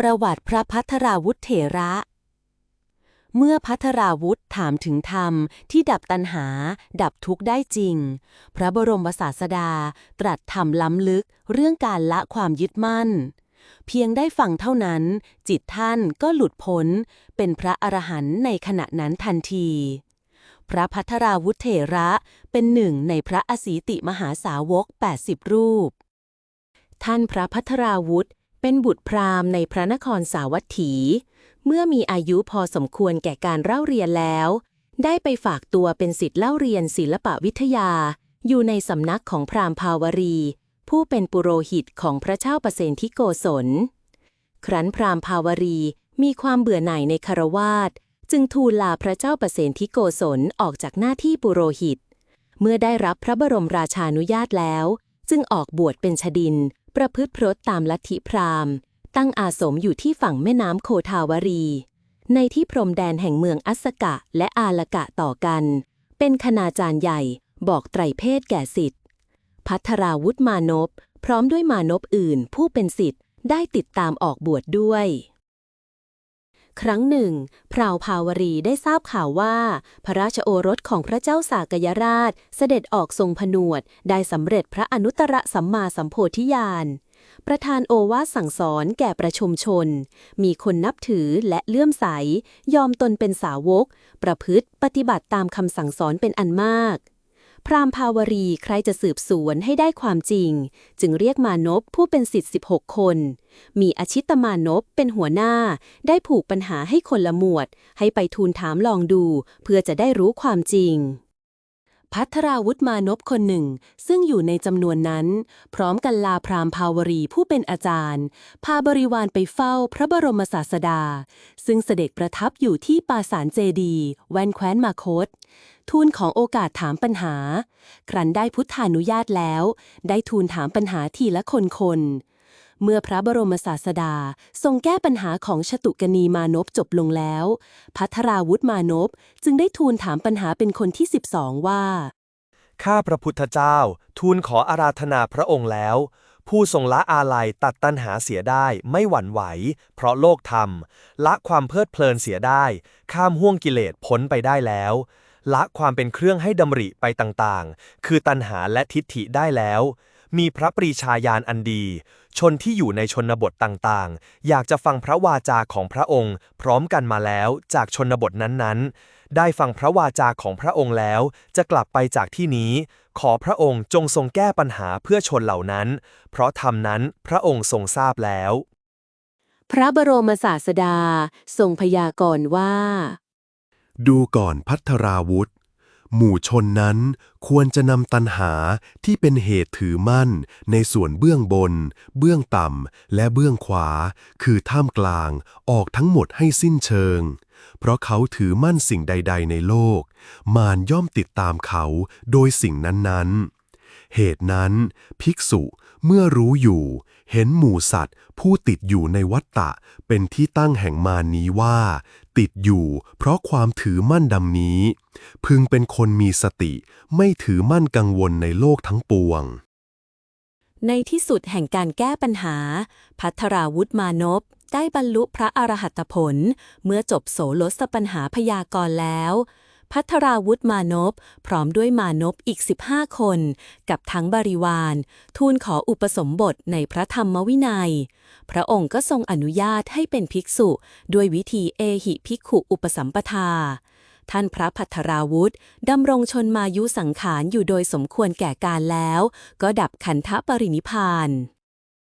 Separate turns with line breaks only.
ประวัติพระพัทราวุธเถระ เมื่อพัทราวุธถามถึงธรรมที่ดับตัณหา ดับทุกข์ได้จริง พระบรมศาสดาตรัสธรรมล้ำลึกเรื่องการละความยึดมั่น เพียงได้ฟังเท่านั้น จิตท่านก็หลุดพ้น เป็นพระอรหันต์ในขณะนั้นทันทีพระพัทราวุธเถระเป็นหนึ่งในพระอสีติมหาสาวก 80 รูป ท่านพระพัทราวุธ เป็นบุตรพราหมณ์ในพระนครสาวัตถี เมื่อมีอายุพอสมควรแก่การเล่าเรียนแล้ว ได้ไปฝากตัวเป็นศิษย์เล่าเรียนศิลปวิทยา อยู่ในสำนักของพราหมณ์ภาวรี ผู้เป็นปุโรหิตของพระเจ้าประเสนทิโกศล ครั้นพราหมณ์ภาวรีมีความเบื่อหน่ายในคารวาสจึงทูลลาพระเจ้าประเสนทิโกศลออกจากหน้าที่ปุโรหิต เมื่อได้รับพระบรมราชานุญาตแล้ว จึงออกบวชเป็นชดิน ประพฤติพรตตามลัทธิพราหมณ์ ตั้งอาสมอยู่ที่ฝั่งแม่น้ำโคทาวรี ในที่พรมแดนแห่งเมืองอัสกะและอาลกะต่อกัน เป็นคณาจารย์ใหญ่บอกไตรเพศแก่สิทธิ์พัทราวุฒมานพ พร้อมด้วยมานพอื่นผู้เป็นสิทธิ์ได้ติดตามออกบวชดด้วย ครั้งหนึ่ง พราวภาวรีได้ทราบข่าวว่า พระราชโอรสของพระเจ้าสากยราช เสด็จออกทรงผนวด ได้สำเร็จพระอนุตตรสัมมาสัมโพธิญาณ ประธานโอวาสสั่งสอนแก่ประชมชน มีคนนับถือและเลื่อมใส ยอมตนเป็นสาวก ประพฤติปฏิบัติตามคำสั่งสอนเป็นอันมาก พราหมภาวรีใครจะสืบสวนให้ได้ความจริง จึงเรียกมานพผู้เป็นสิทธิ์16 คน มีอชิตมานพเป็นหัวหน้า ได้ผูกปัญหาให้คนละหมวด ให้ไปทูลถามลองดู เพื่อจะได้รู้ความจริง พัทราวุธมานพคนหนึ่ง ซึ่งอยู่ในจำนวนนั้น พร้อมกันลาพรามภาวรีผู้เป็นอาจารย์ พาบริวารไปเฝ้าพระบรมศาสดา ซึ่งเสด็จประทับอยู่ที่ปราสาทเจดีแวนแคว้นมาคต ทูลของโอกาสถามปัญหา ครั้นได้พุทธานุญาตแล้ว ได้ทูลถามปัญหาทีละคนคน เมื่อพระบรมศาสดา ทรงแก้ปัญหาของชตุกนีมานพจบลงแล้ว พัทราวุธมานพจึงได้ทูลถามปัญหาเป็นคนที่ 12 ว่า
ข้าพระพุทธเจ้า ทูลขออาราธนาพระองค์แล้ว ผู้ทรงละอาลัยตัดตัณหาเสียได้ไม่หวั่นไหว เพราะโลกธรรม ละความเพลิดเพลินเสียได้ ข้ามห่วงกิเลสพ้นไปได้แล้วละความเป็นเครื่องให้ดำริไปต่างๆ คือตัณหาและทิฏฐิได้แล้ว มีพระปรีชาญาณอันดี ชนที่อยู่ในชนบทต่างๆ อยากจะฟังพระวาจาของพระองค์ พร้อมกันมาแล้วจากชนบทนั้นๆ ได้ฟังพระวาจาของพระองค์แล้ว จะกลับไปจากที่นี้ ขอพระองค์จงทรงแก้ปัญหาเพื่อชนเหล่านั้น เพราะธรรมนั้นพระองค์ทรงทราบแล้ว
พระบรมศาสดาทรงพยากรณ์ว่า
ดูก่อนพัทราวุธ หมู่ชนนั้นควรจะนำตัณหาที่เป็นเหตุถือมั่น ในส่วนเบื้องบน เบื้องต่ำ และเบื้องขวา คือท่ามกลางออกทั้งหมดให้สิ้นเชิง เพราะเขาถือมั่นสิ่งใด ๆ ในโลก มารย่อมติดตามเขาโดยสิ่งนั้นๆ เหตุนั้น ภิกษุเมื่อรู้อยู่ เห็นหมู่สัตว์ ผู้ติดอยู่ในวัฏฏะเป็นที่ตั้งแห่งมานี้ว่า ติดอยู่ เพราะความถือมั่นดำนี้ พึงเป็นคนมีสติ ไม่ถือมั่นกังวลในโลกทั้งปวง
ในที่สุดแห่งการแก้ปัญหา พัทราวุธมานพได้บรรลุพระอรหัตผล เมื่อจบโสลสปัญหาพยากรณ์แล้ว พัทราวุธมานพพร้อมด้วยมานพอีก 15 คน กับทั้งบริวาร ทูลขออุปสมบทในพระธรรมวินัย พระองค์ก็ทรงอนุญาตให้เป็นภิกษุ ด้วยวิธีเอหิภิกขุอุปสัมปทา ท่านพระพัทราวุธดำรงชนมายุสังขารอยู่โดยสมควรแก่การแล้ว ก็ดับขันธปรินิพาน